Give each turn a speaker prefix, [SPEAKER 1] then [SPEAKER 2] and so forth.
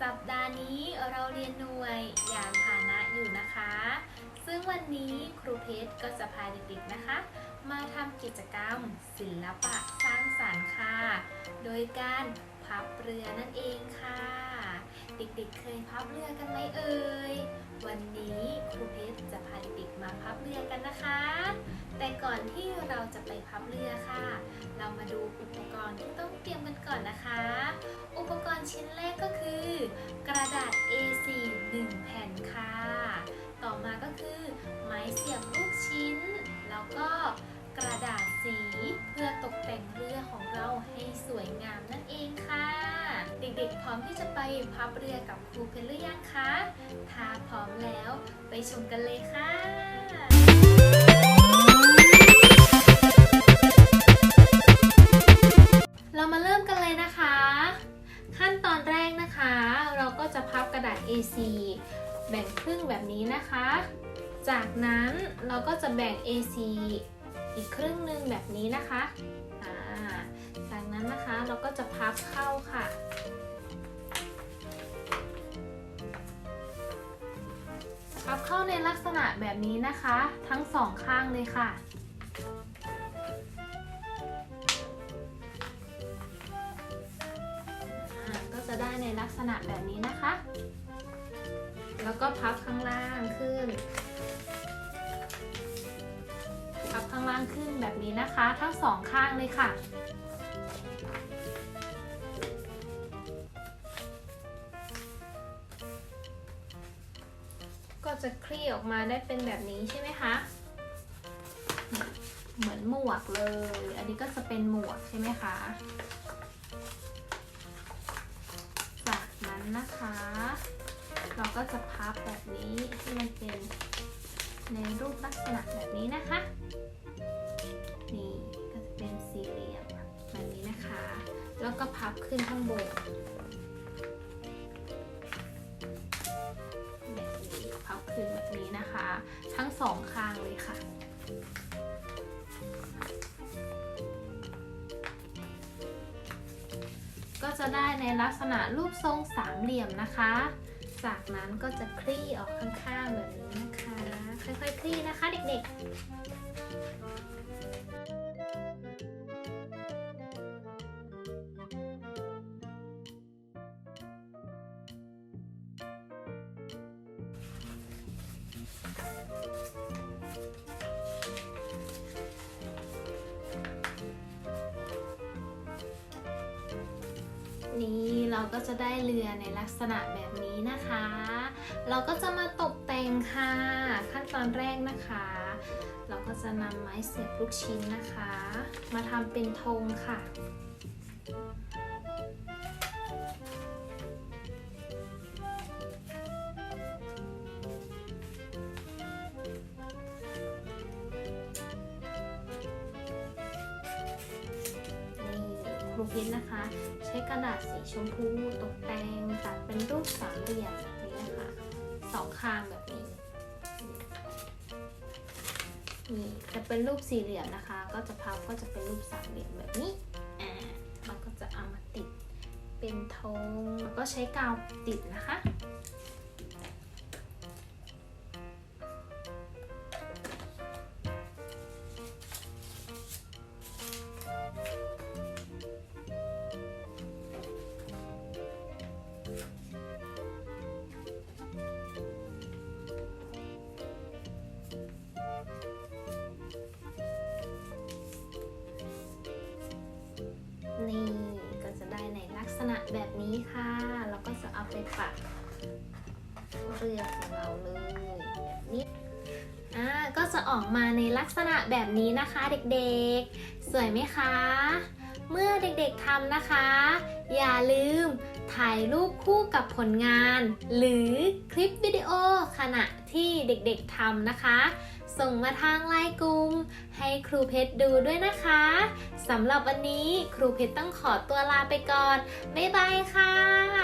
[SPEAKER 1] สัปดาห์นี้เราเรียนหน่วยยานพาหนะอยู่นะคะ ซึ่งวันนี้ครูเพชรก็จะพาเด็กๆนะคะ มาทำกิจกรรม ศิลปะสร้างสารรค์ค่ะ โดยการพับเรือนั่นเองค่ะ เด็กๆ เคยพับเรือกันไหมเอ่ย วันนี้ครูเพชรจะพาเด็กๆมาพับเรือกันนะคะ แต่ก่อนที่เราจะไปพับเรือค่ะ เรามาดูอุปกรณ์ที่ต้องเตรียมกันก่อนนะคะ กรณ์ชิ้นแรกก็คือ กระดาษ A4 1 แผ่นค่ะ ต่อมาก็คือ ไม้เสียบลูกชิ้น แล้วก็กระดาษสีเพื่อตกแต่งเรือของเราให้สวยงามนั่นเองค่ะ เด็กๆ พร้อมที่จะไปพับเรือกับครูเพนหรือยังคะ ถ้าพร้อมแล้วไปชมกันเลยค่ะ นี้นะคะ จากนั้นเราก็จะแบ่ง A4 อีกครึ่งหนึ่งแบบนี้นะคะจากนั้นนะคะเราก็จะพับเข้าค่ะ พับเข้าในลักษณะแบบนี้นะคะ ทั้งสองข้างเลยค่ะก็จะได้ในลักษณะแบบนี้นะคะ แล้วก็พับข้างล่างขึ้น พับข้างล่างขึ้นแบบนี้นะคะ ทั้งสองข้างเลยค่ะ ก็จะคลี่ออกมาได้เป็นแบบนี้ใช่ไหมคะ เหมือนหมวกเลย อันนี้ก็จะเป็นหมวกใช่ไหมคะจากนั้นนะคะ เราก็จะพับแบบนี้ให้มันเป็นในรูปลักษณะแบบนี้นะคะ นี่ก็จะเป็นสี่เหลี่ยมแบบนี้นะคะ แล้วก็พับขึ้นข้างบนแบบนี้พับขึ้นแบบนี้นะคะ ทั้งสองข้างเลยค่ะก็จะได้ในลักษณะรูปทรงสามเหลี่ยมนะคะ จากนั้นก็จะคลี่ออกข้างๆแบบนี้นะคะ ค่อยๆคลี่นะคะเด็กๆ เราก็จะได้เรือในลักษณะแบบนี้นะคะ เราก็จะมาตกแต่งค่ะ ขั้นตอนแรกนะคะ เราก็จะนำไม้เสียบลูกชิ้นนะคะ มาทำเป็นธงค่ะ นี่ครูพินนะคะ ใช้กระดาษสีชมพูตกแต่งตัดเป็นรูปสามเหลี่ยมแบบนี้นะคะสองข้างแบบนี้นี่จะเป็นรูปสี่เหลี่ยมนะคะ ก็จะพับก็จะเป็นรูปสามเหลี่ยมแบบนี้อ่ามันก็จะเอามาติดเป็นธงแล้วก็ใช้กาวติดนะคะ นี่ก็จะได้ในลักษณะแบบนี้ค่ะ แล้วก็จะเอาไปปักเรือของเราเลยแบบนี้อ่าก็จะออกมาในลักษณะแบบนี้นะคะเด็กๆ สวยไหมคะ เมื่อเด็กๆทำนะคะ อย่าลืมถ่ายรูปคู่กับผลงาน หรือคลิปวิดีโอขณะที่เด็กๆทำนะคะ ส่งมาทางไลน์กลุ่มให้ครูเพชรดูด้วยนะคะสำหรับวันนี้ครูเพชรต้องขอตัวลาไปก่อน บ๊ายบายค่ะ